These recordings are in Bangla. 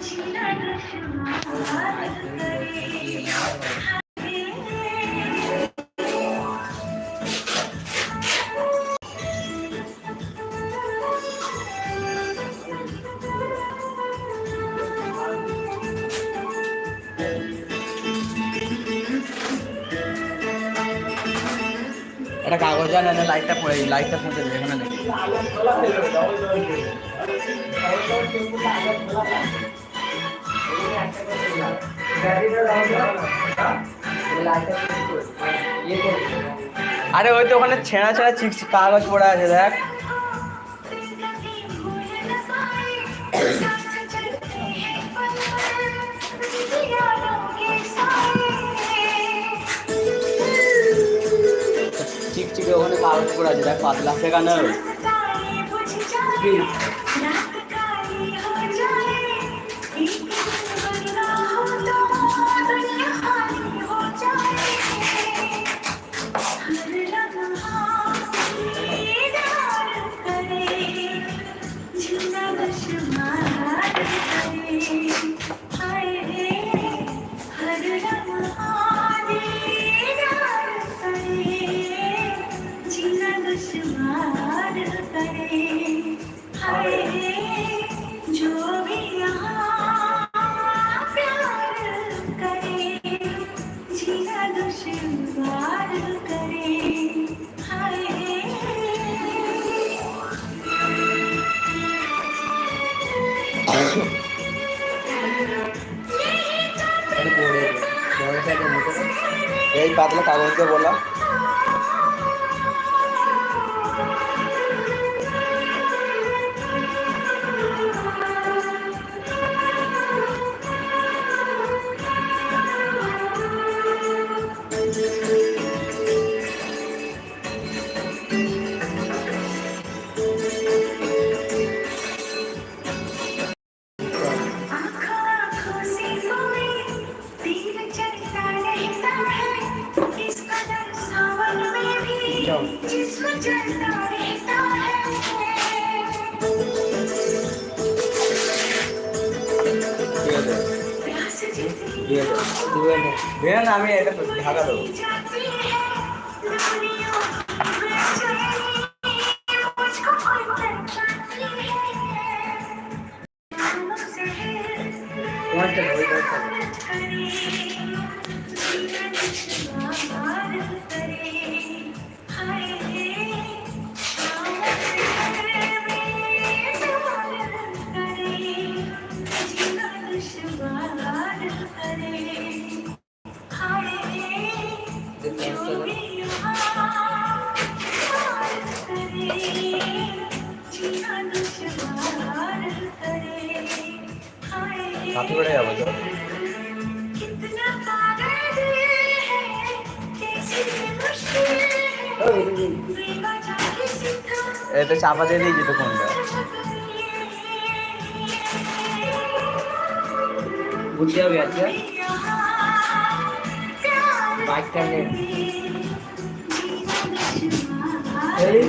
亲爱的，什么都可。একটা কাগজ আনে না লাইটটা পড়ে লাইটটা পৌঁছে এখানে দেখি। আরে ওই তো ওখানে ছেঁড়া ছেঁড়া কাগজ পড়ে আছে, দেখ। কাগজ আছে দেখ পাতলা সেখানে। जो भी यहाँ प्यार करे जीना दुश्वार करे हाय এই পাতলা কাগজ দিয়ে বলা Thank you. আমি এটা ঢাকা দেবো Thank. है बेवजह किसी का এটা চাপা দিয়ে দিয়েছি তো ফোনটা বুঝতে হবে আজকে বাইকটা নিয়ে এই।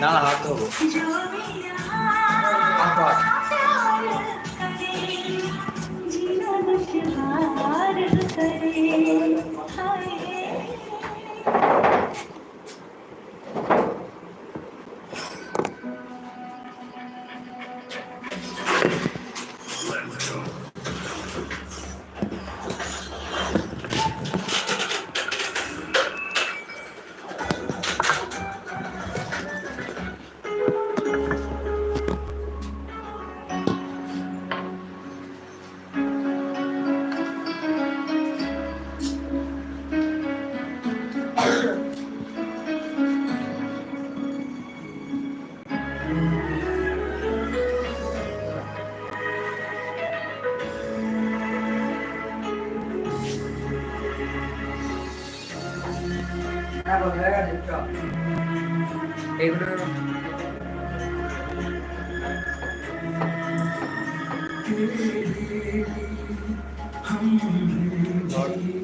না না হাত ধোবো। হাত ধোয়া। এগুলো লাইভ হ্যাঁ পারলাম ধ্যাৎ।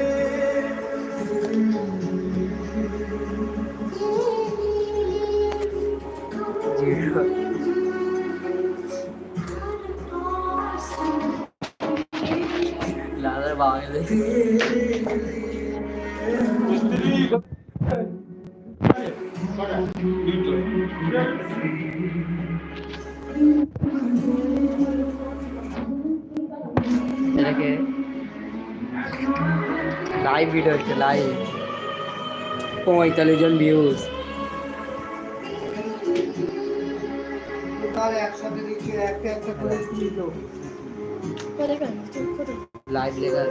গেলে এটাকে লাইভ ভিডিও হচ্ছে লাইভ পঁয়তাল্লিশ জন ভিউজ একসাথে দিচ্ছে একটা একটা করে। লাইভ লেখা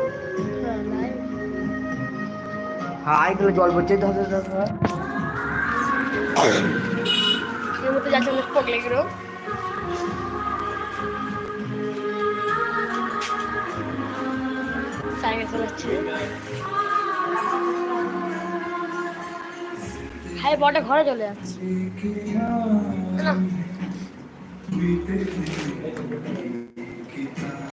হ্যাঁ লাইভ হ্যাঁ এগুলো জল পড়ছে ধর ধর ধর। এর মধ্যে যাচ্ছে অনেক পকলে গেলো সাইকেল চালাচ্ছে হাই বটে ঘরে চলে যাচ্ছে। না।